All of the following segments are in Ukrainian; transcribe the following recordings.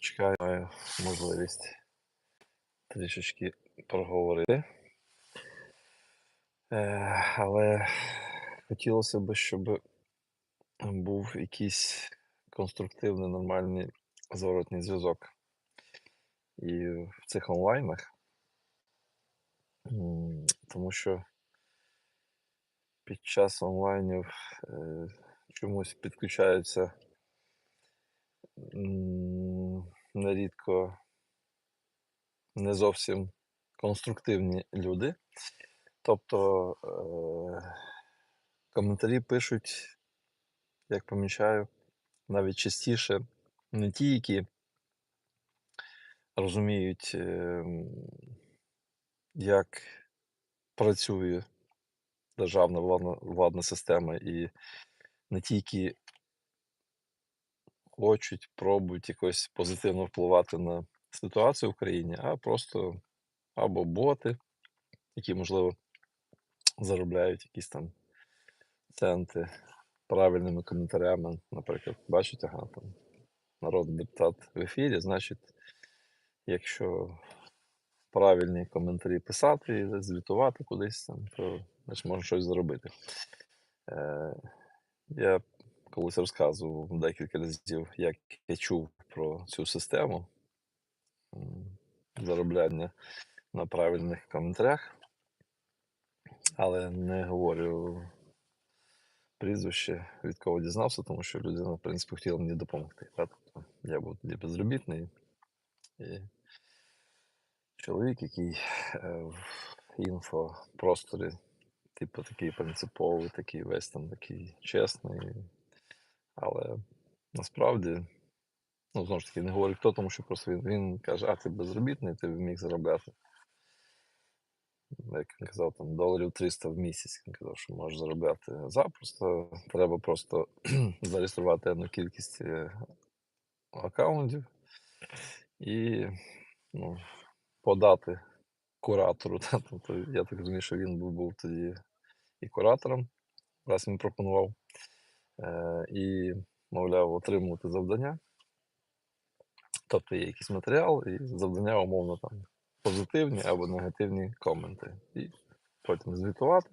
чекаю, маю можливість трішечки проговорити. Е, але хотілося б, щоб був якийсь конструктивний, нормальний зворотній зв'язок. І в цих онлайнах, тому що під час онлайнів е, чомусь підключаються нерідко не зовсім конструктивні люди. Тобто е, коментарі пишуть, як помічаю, навіть частіше не ті, які розуміють, ем, як працює державна владна, владна система, і не тільки хочуть, пробують якось позитивно впливати на ситуацію в країні, а просто або боти, які, можливо, заробляють якісь там центи правильними коментарями. Наприклад, бачите, ага, там народний депутат в ефірі, значить, якщо правильні коментарі писати, звітувати кудись там, то значить, можна щось заробити. Е, я колись розказував декілька разів, як я чув про цю систему заробляння на правильних коментарях, але не говорю прізвище, від кого дізнався, тому що людина, в принципі, хотіла мені допомогти. Тобто я був тоді безробітний. І чоловік, який е, в інфопросторі, типу, такий принциповий, такий весь там такий чесний. Але насправді, ну, знову ж таки, не говорю хто, тому що просто він, він каже, а ти безробітний, ти міг заробляти. Як він казав, там доларів 300 в місяць. Він казав, що можеш заробляти запросто. Треба просто зареєструвати одну кількість е, аккаунтів і ну, подати куратору. Тобто, я так розумію, що він був, був тоді і куратором, раз він пропонував, і, мовляв, отримувати завдання. Тобто є якийсь матеріал, і завдання умовно там позитивні або негативні коменти. І потім звітувати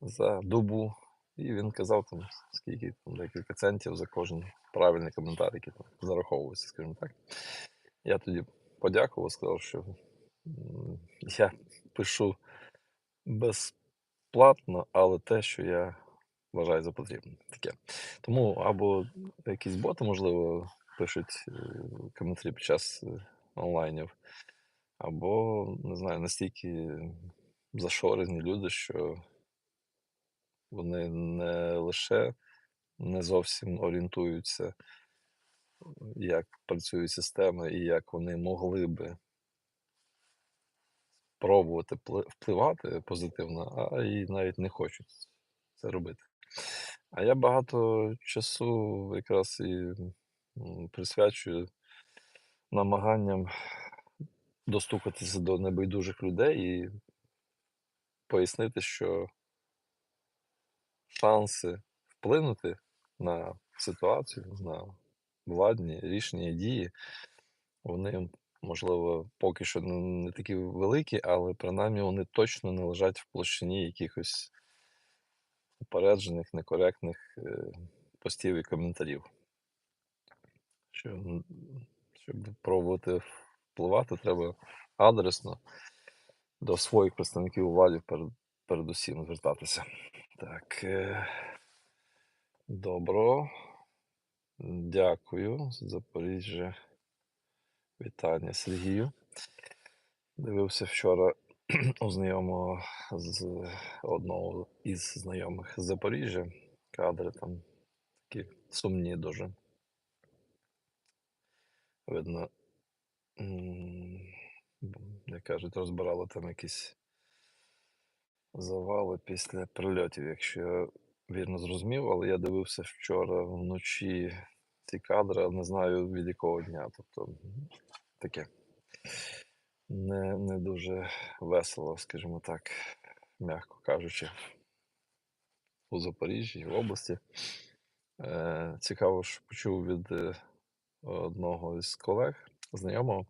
за добу. І він казав там, скільки там декілька центів за кожен правильний коментар, який там зараховується, скажімо так. Я тоді подякував, сказав, що я пишу безплатно, але те, що я вважаю за потрібне. Таке. Тому або якісь боти, можливо, пишуть е, коментарі під час е, онлайнів, або, не знаю, настільки зашорені люди, що вони не лише не зовсім орієнтуються, як працює система і як вони могли би пробувати впливати позитивно, а і навіть не хочуть це робити. А я багато часу якраз і присвячую намаганням достукатися до небайдужих людей і пояснити, що шанси вплинути на ситуацію, на владні рішення дії, вони, можливо, поки що не такі великі, але принаймні вони точно не лежать в площині якихось упереджених, некоректних е, постів і коментарів. Що, щоб пробувати впливати, треба адресно до своїх представників владі перед, передусім звертатися. Так. Е, добро. Дякую. Запоріжжя. Вітання Сергію. Дивився вчора у знайомого з одного із знайомих з Запоріжжя. Кадри там такі сумні дуже. Видно, як кажуть, розбирали там якісь завали після прильотів, якщо я вірно зрозумів, але я дивився вчора вночі ці кадри, а не знаю від якого дня. Тобто таке не, не дуже весело, скажімо так, м'яко кажучи, у Запоріжжі, в області. Е, цікаво, що почув від е, одного із колег, знайомого,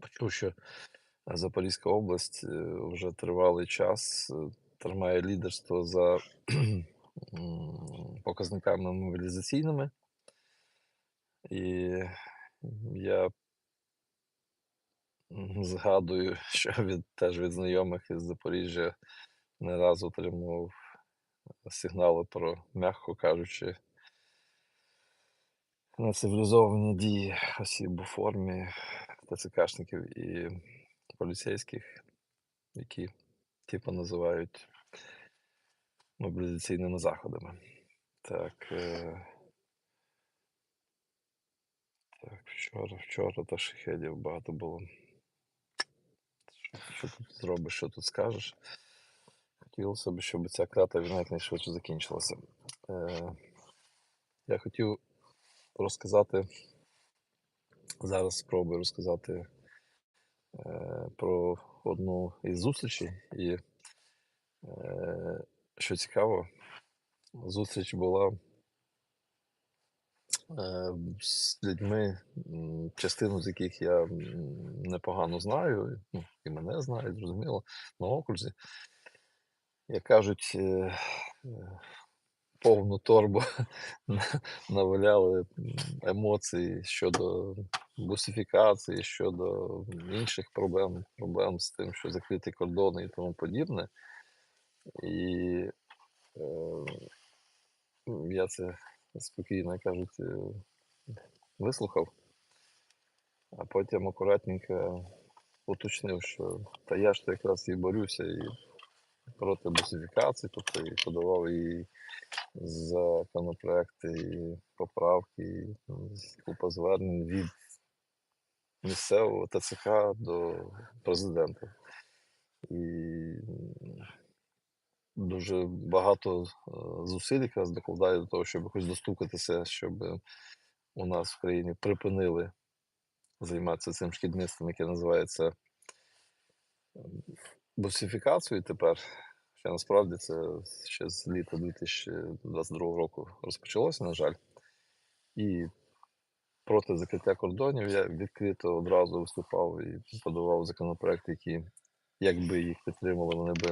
почув, що Запорізька область е, вже тривалий час е, тримає лідерство за показниками мобілізаційними. І я згадую, що від, теж від знайомих із Запоріжжя не раз отримував сигнали про, м'яко кажучи, нецивілізовані дії осіб у формі ТЦКшників і поліцейських, які типу називають мобілізаційними заходами. Так, е, так, вчора, вчора та шахедів багато було. Що, тут зробиш, що тут скажеш? Хотілося б, щоб ця крата якнайшвидше закінчилася. Е, я хотів розказати, зараз спробую розказати е, про одну із зустрічей. І е, що цікаво, зустріч була з людьми, частину з яких я непогано знаю, ну, і мене знають, зрозуміло, на окрузі. Як кажуть, е, е, повну торбу наваляли м, емоцій щодо бусифікації, щодо інших проблем, проблем з тим, що закриті кордони і тому подібне. І е, я це спокійно кажуть, е, вислухав, а потім акуратненько уточнив, що та я ж то якраз і борюся і проти бусифікації, тобто і подавав і законопроекти, і поправки, і м, купа звернень від місцевого ТЦК до президента. І дуже багато е, зусиль якраз докладаю до того, щоб якось достукатися, щоб у нас в країні припинили займатися цим шкідництвом, яке називається ем, бусифікацією тепер. Ще насправді це ще з літа 2022 року розпочалося, на жаль. І проти закриття кордонів я відкрито одразу виступав і подавав законопроекти, які, якби їх підтримали, вони би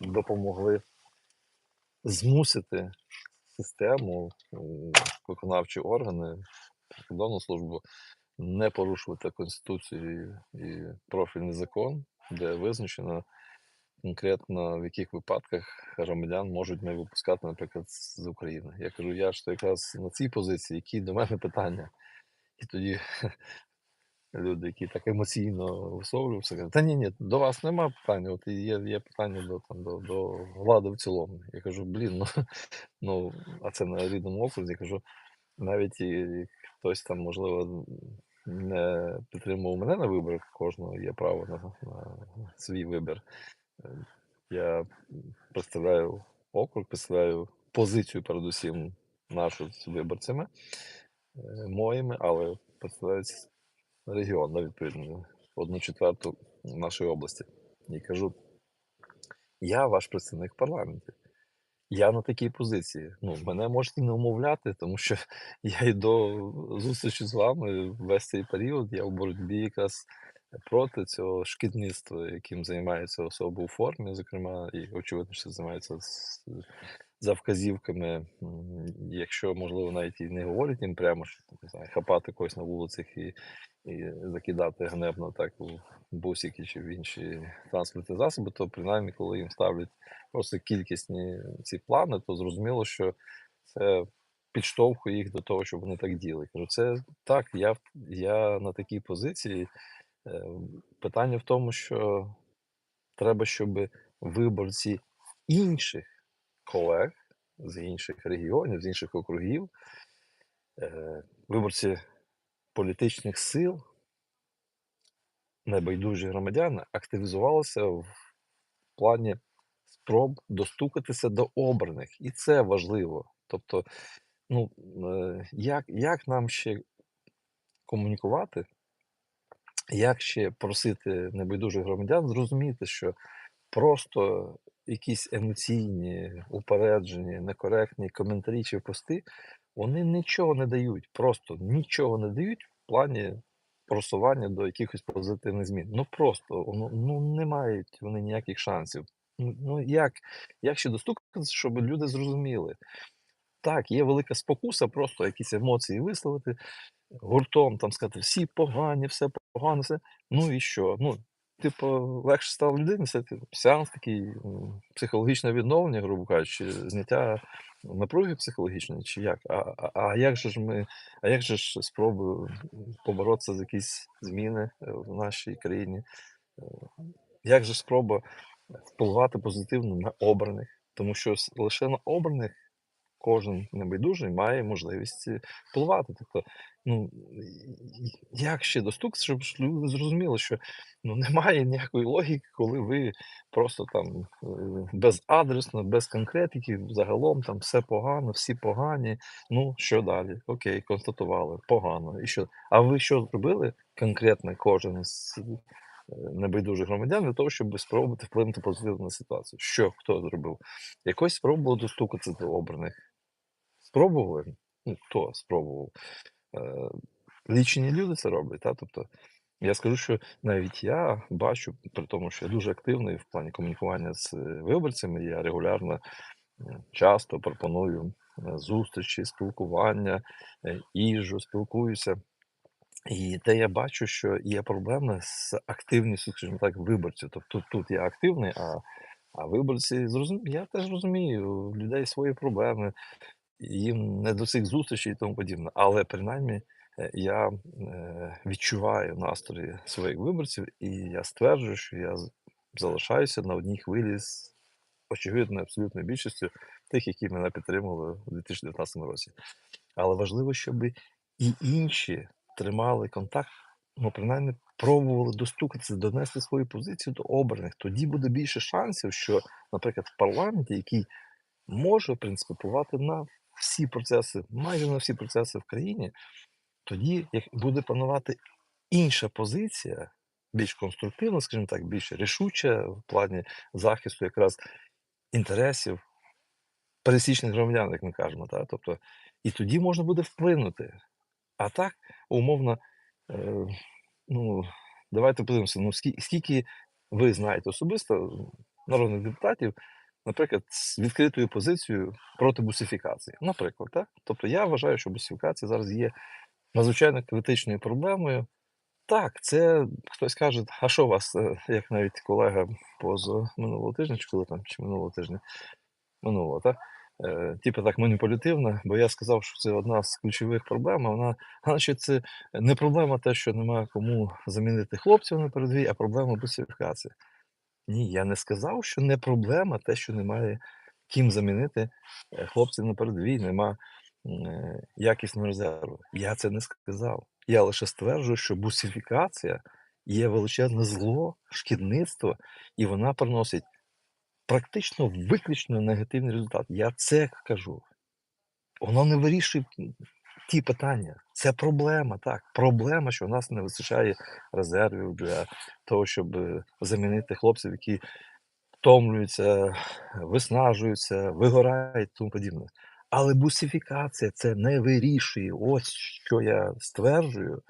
допомогли змусити систему, виконавчі органи, прикордонну службу не порушувати Конституцію і профільний закон, де визначено конкретно в яких випадках громадян можуть не випускати, наприклад, з України. Я кажу, я ж то якраз на цій позиції, які до мене питання. І тоді люди, які так емоційно кажуть, та ні, ні, до вас нема питання, от є, є питання до, там, до, до влади в цілому. Я кажу, блін, ну, ну а це на рідному окрузі, я кажу, навіть і хтось там, можливо, не підтримував мене на виборах, кожного є право на, на свій вибір. Я представляю округ, представляю позицію, передусім, нашу з виборцями е, моїми, але представляю регіон, да, відповідно, одну четверту нашої області. І кажу: я ваш представник в парламенті. Я на такій позиції. Ну, мене можете не умовляти, тому що я й до зустрічі з вами весь цей період я в боротьбі якраз проти цього шкідництва, яким займаються особи у формі, зокрема, і очевидно, що займаються з, за вказівками, якщо можливо навіть і не говорять їм прямо, що не знаю, хапати когось на вулицях і, і закидати гневно так у бусики чи в інші транспортні засоби, то принаймні, коли їм ставлять просто кількісні ці плани, то зрозуміло, що це підштовхує їх до того, щоб вони так діяли. Кажу, це так, я, я на такій позиції. Е, Питання в тому, що треба, щоб виборці інших колег з інших регіонів, з інших округів, е, виборці політичних сил, небайдужі громадяни, активізувалися в плані спроб достукатися до обраних, і це важливо. Тобто, ну е, як, як нам ще комунікувати, як ще просити небайдужих громадян зрозуміти, що просто якісь емоційні, упереджені, некоректні коментарі чи пости, вони нічого не дають, просто нічого не дають в плані просування до якихось позитивних змін. Ну просто ну, ну не мають вони ніяких шансів. Ну, як, як ще достукатися, щоб люди зрозуміли? Так, є велика спокуса, просто якісь емоції висловити, гуртом там сказати, всі погані, все погано, все. Ну і що? Ну, типу, легше стало людині, це типу, сеанс такий психологічне відновлення, грубо кажучи, зняття напруги психологічної, чи як? А, а, а як же ж ми, а як же ж спроби поборотися за якісь зміни е, в нашій країні? Е, Як же спроба впливати позитивно на обраних? Тому що лише на обраних кожен небайдужий має можливість е, впливати. Тобто, ну як ще достукатися, щоб люди зрозуміли, що ну немає ніякої логіки, коли ви просто там е, безадресно, без конкретики, загалом там все погано, всі погані. Ну що далі? Окей, констатували, погано. І що? А ви що зробили конкретно кожен з е, небайдужих громадян для того, щоб спробувати вплинути позитивно на ситуацію? Що хто зробив? Якось спробували достукатися до обраних. Спробували? Ну, хто спробував? Е, лічені люди це роблять, та? Тобто, я скажу, що навіть я бачу, при тому, що я дуже активний в плані комунікування з е, виборцями, я регулярно часто пропоную е, зустрічі, спілкування, їжджу, спілкуюся. І те я бачу, що є проблеми з активністю, скажімо так, виборців. Тобто тут, я активний, а, а виборці я теж розумію, у людей свої проблеми, їм не до цих зустрічей і тому подібне. Але принаймні е, я е, відчуваю настрої своїх виборців, і я стверджую, що я залишаюся на одній хвилі з очевидно абсолютною більшістю тих, які мене підтримували у 2019 році. Але важливо, щоб і інші тримали контакт, ну принаймні пробували достукатися, донести свою позицію до обраних. Тоді буде більше шансів, що, наприклад, в парламенті, який може впливати на всі процеси, майже на всі процеси в країні, тоді буде панувати інша позиція, більш конструктивна, скажімо так, більш рішуча в плані захисту якраз інтересів пересічних громадян, як ми кажемо. Та? Тобто, і тоді можна буде вплинути. А так, умовно, е, ну, давайте подивимося, ну, скільки ви знаєте особисто народних депутатів, наприклад, з відкритою позицією проти бусифікації. Наприклад, так? Тобто я вважаю, що бусифікація зараз є надзвичайно критичною проблемою. Так, це хтось каже, а що вас, е, як навіть колега поза минулого тижня, чи коли там, чи минулого тижня, минулого, так? Е, типу так маніпулятивна, бо я сказав, що це одна з ключових проблем. Вона, значить, це не проблема те, що немає кому замінити хлопців на передовій, а проблема бусифікації. Ні, я не сказав, що не проблема те, що немає ким замінити е, хлопців на передовій, нема е, якісного резерву. Я це не сказав. Я лише стверджую, що бусифікація є величезне зло, шкідництво, і вона приносить практично виключно негативний результат. Я це кажу. Воно не вирішує ті питання. Це проблема, так. Проблема, що у нас не вистачає резервів для того, щоб е, замінити хлопців, які втомлюються, виснажуються, вигорають тому подібне. Але бусифікація це не вирішує. Ось що я стверджую.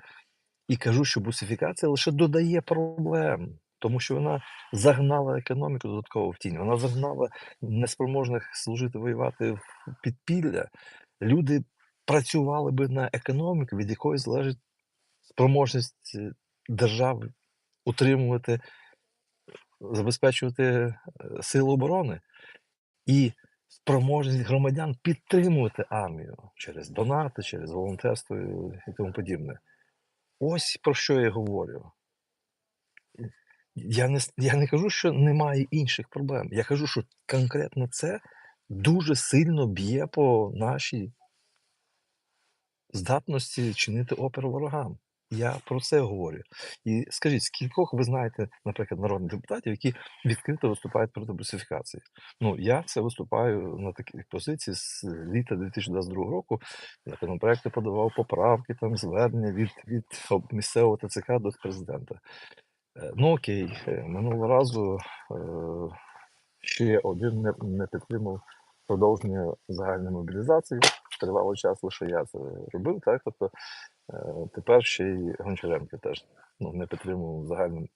І кажу, що бусифікація лише додає проблем, тому що вона загнала економіку додатково в тінь. Вона загнала неспроможних служити воювати в підпілля. Люди працювали би на економіку, від якої залежить спроможність е, держави утримувати, забезпечувати е, сили оборони і спроможність громадян підтримувати армію через донати, через волонтерство і тому подібне. Ось про що я говорю. Я не, я не кажу, що немає інших проблем. Я кажу, що конкретно це дуже сильно б'є по нашій здатності чинити опір ворогам. Я про це говорю. І скажіть, скількох ви знаєте, наприклад, народних депутатів, які відкрито виступають проти бусифікації? Ну, я це виступаю на такій позиції з літа 2022 року. Законопроекти подавав поправки, там звернення від, від місцевого ТЦК до президента. Е, Ну окей, е, минулого разу е, ще один не, не підтримав продовження загальної мобілізації. Тривало час лише я це робив, так? Тобто е, тепер ще й Гончаренко теж ну, не підтримував загальну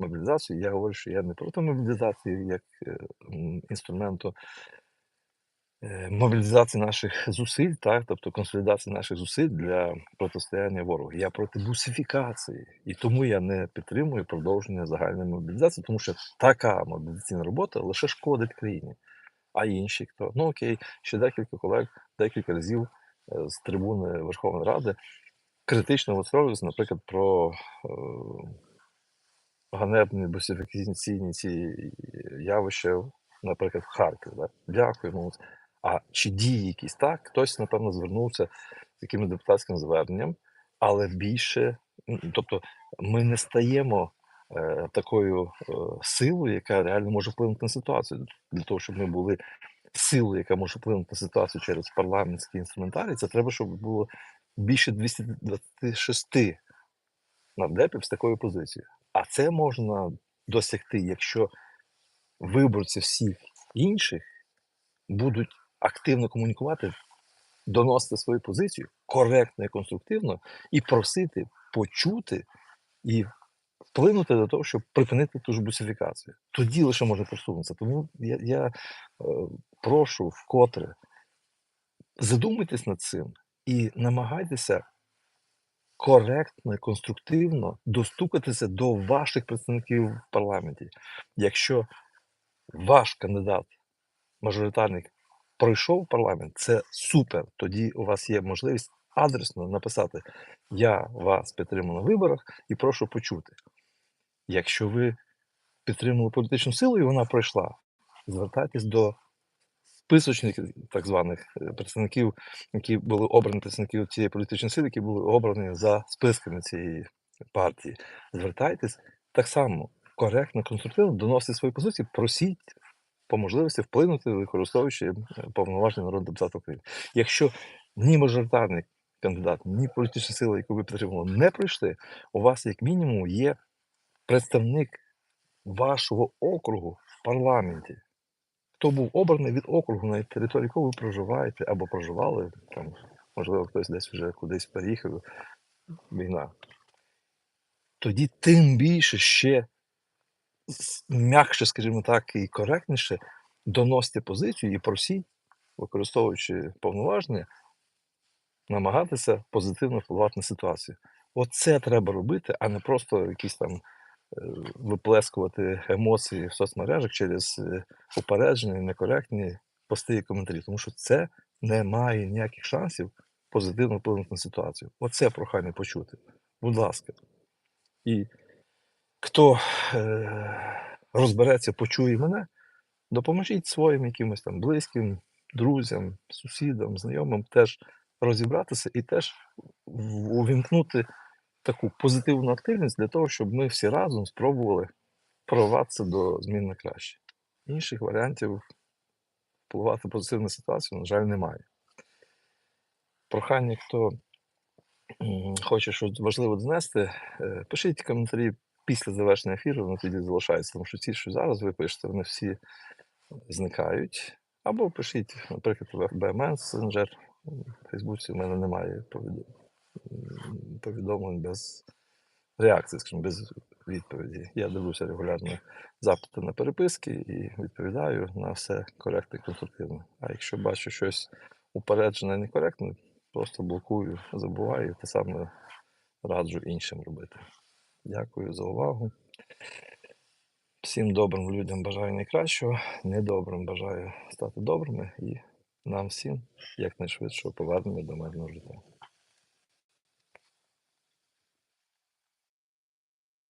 мобілізацію. Я говорю, що я не проти мобілізації як е, інструменту е, мобілізації наших зусиль, так, тобто консолідації наших зусиль для протистояння ворогу. Я проти бусифікації, і тому я не підтримую продовження загальної мобілізації, тому що така мобілізаційна робота лише шкодить країні. А інші хто? Ну окей, ще декілька колег декілька разів е, з трибуни Верховної Ради критично висловлювалися, наприклад, про е, ганебні бусифікаційні ці явища, наприклад, в Харкові. Да? Дякуємо. А чи дії якісь так? Хтось, напевно, звернувся з якимось депутатським зверненням, але більше, тобто, ми не стаємо такою е, силою, яка реально може вплинути на ситуацію. Для того, щоб ми були силою, яка може вплинути на ситуацію через парламентський інструментарій, це треба, щоб було більше 226 нардепів з такою позицією. А це можна досягти, якщо виборці всіх інших будуть активно комунікувати, доносити свою позицію коректно і конструктивно, і просити почути і вплинути до того, щоб припинити ту ж бусифікацію. Тоді лише можна просунутися. Тому я, я е, прошу вкотре задумайтесь над цим і намагайтеся коректно і конструктивно достукатися до ваших представників в парламенті. Якщо ваш кандидат, мажоритарник, пройшов парламент, це супер. Тоді у вас є можливість адресно написати: Я вас підтримую на виборах і прошу почути. Якщо ви підтримали політичну силу і вона пройшла, звертайтесь до списочних так званих е, представників, які були обрані представників цієї політичної сили, які були обрані за списками цієї партії. Звертайтесь так само коректно, конструктивно, доносите свої позиції, просіть по можливості вплинути, використовуючи е, повноваження народного депутата України. Якщо ні мажоритарний кандидат, ні політична сила, яку ви підтримували, не пройшли, у вас як мінімум є представник вашого округу в парламенті. Хто був обраний від округу, на території якого ви проживаєте або проживали, там, можливо, хтось десь вже кудись переїхав, війна. Тоді тим більше ще м'якше, скажімо так, і коректніше доносити позицію і просіть, використовуючи повноваження, намагатися позитивно впливати на ситуацію. Оце треба робити, а не просто якісь там виплескувати емоції в соцмережах через е, упереджені, некоректні пости і коментарі, тому що це не має ніяких шансів позитивно вплинути на ситуацію. Оце прохання почути. Будь ласка. І хто е, розбереться, почує мене, допоможіть своїм якимось там близьким, друзям, сусідам, знайомим теж розібратися і теж увімкнути таку позитивну активність для того, щоб ми всі разом спробували прорватися до змін на краще. Інших варіантів впливати на ситуацію, на жаль, немає. Прохання, хто хоче щось важливе донести, е, пишіть коментарі після завершення ефіру, вони тоді залишаються, тому що ті, що зараз ви пишете, вони всі зникають. Або пишіть, наприклад, в FB Messenger. В Фейсбуці в мене немає повідо- м, повідомлень без реакції, скажімо, без відповіді. Я дивлюся регулярно запити на переписки і відповідаю на все коректно і конструктивно. А якщо бачу щось упереджене і некоректне, просто блокую, забуваю те саме раджу іншим робити. Дякую за увагу. Всім добрим людям бажаю найкращого, недобрим бажаю стати добрими і нам всім якнайшвидшого повернення до мирного життя.